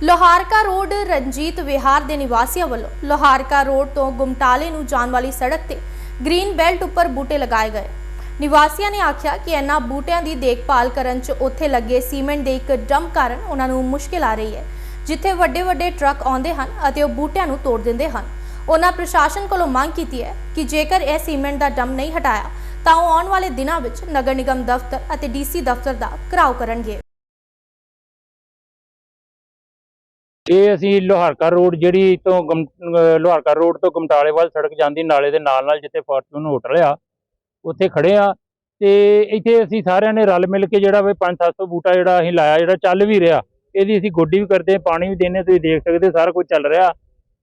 Loharka road Ranjit ਵਿਹਾਰ ਦੇ ਨਿਵਾਸੀਆਂ ਵੱਲੋਂ ਲੋਹਾਰਕਾ ਰੋਡ ਤੋਂ ਗੁਮਟਾਲੇ ਨੂੰ ਜਾਣ ਵਾਲੀ ਸੜਕ ਤੇ ਗ੍ਰੀਨ ਬੈਲਟ ਉੱਪਰ ਬੂਟੇ ਲਗਾਏ ਗਏ। ਨਿਵਾਸੀਆਂ ਨੇ ਆਖਿਆ ਕਿ ਇਹਨਾਂ ਬੂਟਿਆਂ ਦੀ ਦੇਖਭਾਲ ਕਰਨ 'ਚ ਉੱਥੇ ਲੱਗੇ ਸੀਮੈਂਟ ਦੇ ਇੱਕ ਡੰਪ ਕਾਰਨ ਉਹਨਾਂ ਨੂੰ ਮੁਸ਼ਕਿਲ ਆ ਰਹੀ ਹੈ, ਜਿੱਥੇ ਵੱਡੇ ਵੱਡੇ ਟਰੱਕ ਆਉਂਦੇ ਹਨ ਅਤੇ ਉਹ ਬੂਟਿਆਂ ਨੂੰ ਤੋੜ ਦਿੰਦੇ ਹਨ। ਉਹਨਾਂ ਪ੍ਰਸ਼ਾਸਨ ਕੋਲੋਂ ਮੰਗ ਕੀਤੀ ਹੈ ਕਿ ਜੇਕਰ ਇਹ ਸੀਮੈਂਟ ਦਾ ਡੰਪ ਨਹੀਂ ਹਟਾਇਆ, ਤਾਂ ਉਹ ਆਉਣ ਵਾਲੇ ਦਿਨਾਂ ਵਿੱਚ ਨਗਰ ਨਿਗਮ ਦਫ਼ਤਰ ਅਤੇ ਡੀਸੀ ਦਫ਼ਤਰ ਦਾ ਘਿਰਾਓ ਕਰਨਗੇ। ਇਹ ਅਸੀਂ ਲੋਹਾਰਕਾ ਰੋਡ ਜਿਹੜੀ ਤੋਂ ਗਮ- ਅਹ ਲੋਹਾਰਕਾ ਰੋਡ ਤੋਂ ਗਮਟਾਲੇ ਵੱਲ ਸੜਕ ਜਾਂਦੀ ਨਾਲੇ ਦੇ ਨਾਲ ਨਾਲ ਜਿੱਥੇ ਫੋਰਚੂਨ ਹੋਟਲ ਆ ਉੱਥੇ ਖੜੇ ਆ ਤੇ ਇੱਥੇ ਅਸੀਂ ਸਾਰਿਆਂ ਨੇ ਰਲ ਮਿਲ ਕੇ ਜਿਹੜਾ ਵੀ 5-700 ਬੂਟਾ ਜਿਹੜਾ ਅਸੀਂ ਲਾਇਆ ਜਿਹੜਾ ਚੱਲ ਵੀ ਰਿਹਾ ਇਹਦੀ ਅਸੀਂ ਗੋਡੀ ਵੀ ਕਰਦੇ ਹਾਂ, ਪਾਣੀ ਵੀ ਦਿੰਦੇ ਹਾਂ, ਤੁਸੀਂ ਦੇਖ ਸਕਦੇ ਹੋ, ਸਾਰਾ ਕੁਝ ਚੱਲ ਰਿਹਾ।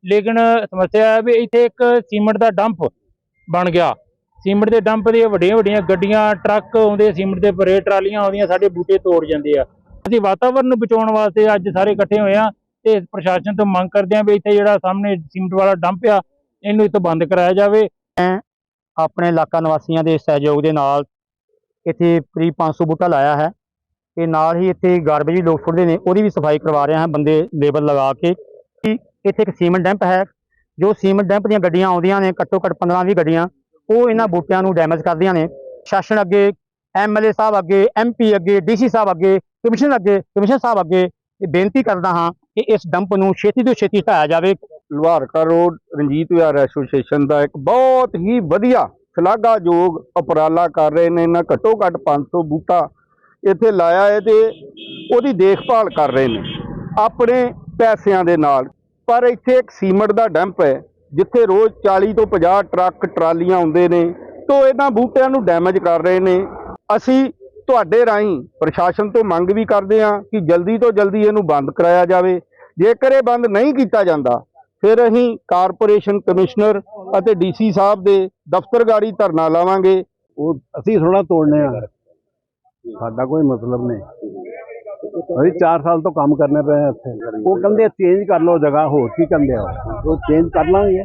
ਲੇਕਿਨ ਸਮੱਸਿਆ ਹੈ ਵੀ ਇੱਥੇ ਇੱਕ ਸੀਮੈਂਟ ਦਾ ਡੰਪ ਬਣ ਗਿਆ। ਸੀਮੈਂਟ ਦੇ ਡੰਪ ਦੀਆਂ ਵੱਡੀਆਂ ਵੱਡੀਆਂ ਗੱਡੀਆਂ ਟਰੱਕ ਆਉਂਦੇ ਸੀਮੈਂਟ ਦੇ ਭਰੇ ਟਰਾਲੀਆਂ ਆਉਂਦੀਆਂ ਸਾਡੇ ਬੂਟੇ ਤੋੜ ਜਾਂਦੇ ਆ। ਅਸੀਂ ਵਾਤਾਵਰਨ ਨੂੰ ਬਚਾਉਣ ਵਾਸਤੇ ਅੱਜ ਸਾਰੇ ਇਕੱਠੇ ਹੋਏ ਆ ਤੇ ਪ੍ਰਸ਼ਾਸਨ ਤੋਂ ਮੰਗ ਕਰਦੇ ਆ ਵੀ ਇੱਥੇ ਜਿਹੜਾ ਸਾਹਮਣੇ ਸੀਮਟ ਵਾਲਾ ਡੰਪ ਆ, ਇਹਨੂੰ ਇੱਥੋਂ ਬੰਦ ਕਰਾਇਆ ਜਾਵੇ। ਆਪਣੇ ਇਲਾਕਾ ਨਿਵਾਸੀਆਂ ਦੇ ਸਹਿਯੋਗ ਦੇ ਨਾਲ ਇੱਥੇ ਕਰੀਬ 500 ਬੂਟਾ ਲਾਇਆ ਹੈ। ਤੇ ਨਾਲ ਹੀ ਇੱਥੇ ਗਾਰਬੇਜ ਲੋਕ ਸੁੱਟਦੇ ਨੇ, ਉਹਦੀ ਵੀ ਸਫ਼ਾਈ ਕਰਵਾ ਰਹੇ ਹਾਂ ਬੰਦੇ ਲੇਬਰ ਲਗਾ ਕੇ। ਇੱਥੇ ਇੱਕ ਸੀਮੈਂਟ ਡੈਂਪ ਹੈ, ਜੋ ਸੀਮੈਂਟ ਡੈਂਪ ਦੀਆਂ ਗੱਡੀਆਂ ਆਉਂਦੀਆਂ ਨੇ, ਘੱਟੋ ਘੱਟ 15-20 ਗੱਡੀਆਂ, ਉਹ ਇਹਨਾਂ ਬੂਟਿਆਂ ਨੂੰ ਡੈਮੇਜ ਕਰਦੀਆਂ ਨੇ। ਸ਼ਾਸਨ ਅੱਗੇ ਐਮਐਲਏ ਸਾਹਿਬ ਅੱਗੇ ਐਮਪੀ ਅੱਗੇ ਡੀਸੀ ਸਾਹਿਬ ਅੱਗੇ ਕਮਿਸ਼ਨਰ ਅੱਗੇ ਕਮਿਸ਼ਨ ਸਾਹਿਬ ਅੱਗੇ ਬੇਨਤੀ ਕਰਦਾ ਹਾਂ ਕਿ ਇਸ ਡੰਪ ਨੂੰ ਛੇਤੀ ਤੋਂ ਛੇਤੀ ਹਟਾਇਆ ਜਾਵੇ। ਲੁਹਾਰਕਾ ਰੋਡ, ਰਣਜੀਤ ਵਿਹਾਰ ਐਸੋਸੀਏਸ਼ਨ ਦਾ ਇੱਕ ਬਹੁਤ ਹੀ ਵਧੀਆ ਸ਼ਲਾਘਾਯੋਗ ਉਪਰਾਲਾ ਕਰ ਰਹੇ ਨੇ। ਇਹਨਾਂ ਘੱਟੋ ਘੱਟ 500 ਬੂਟਾ ਇੱਥੇ ਲਾਇਆ ਹੈ ਤੇ ਉਹਦੀ ਦੇਖਭਾਲ ਕਰ ਰਹੇ ਨੇ ਆਪਣੇ ਪੈਸਿਆਂ ਦੇ ਨਾਲ। ਪਰ ਇੱਥੇ ਇੱਕ ਸੀਮਟ ਦਾ ਡੰਪ ਹੈ, ਜਿੱਥੇ ਰੋਜ਼ 40 ਤੋਂ 50 ਟਰੱਕ ਟਰਾਲੀਆਂ ਆਉਂਦੇ ਨੇ, ਤੋਂ ਇਹਨਾਂ ਬੂਟਿਆਂ ਨੂੰ ਡੈਮੇਜ ਕਰ ਰਹੇ ਨੇ। ਅਸੀਂ ਤੁਹਾਡੇ ਰਾਹੀਂ ਪ੍ਰਸ਼ਾਸਨ ਤੋਂ ਮੰਗ ਵੀ ਕਰਦੇ ਹਾਂ ਕਿ ਜਲਦੀ ਤੋਂ ਜਲਦੀ ਇਹਨੂੰ ਬੰਦ ਕਰਾਇਆ ਜਾਵੇ। ਜੇਕਰ ਇਹ ਬੰਦ ਨਹੀਂ ਕੀਤਾ ਜਾਂਦਾ, ਫਿਰ ਅਸੀਂ ਕਾਰਪੋਰੇਸ਼ਨ ਕਮਿਸ਼ਨਰ ਅਤੇ ਡੀਸੀ ਸਾਹਿਬ ਦੇ ਦਫ਼ਤਰ ਗਾੜੀ ਧਰਨਾ ਲਾਵਾਂਗੇ। ਉਹ ਅਸੀਂ ਥੋੜਾ ਤੋੜਨੇ ਆ। ਸਾਡਾ ਕੋਈ ਮਤਲਬ ਨਹੀਂ। ਅਸੀਂ 4 ਸਾਲ ਤੋਂ ਕੰਮ ਕਰਨੇ ਪਏ ਆ ਇੱਥੇ। ਉਹ ਕਹਿੰਦੇ, ਚੇਂਜ ਕਰ ਲਓ ਜਗ੍ਹਾ, ਹੋਰ ਕੀ ਕਹਿੰਦੇ ਆ? ਉਹ ਚੇਂਜ ਕਰ ਲਾਂਗੇ।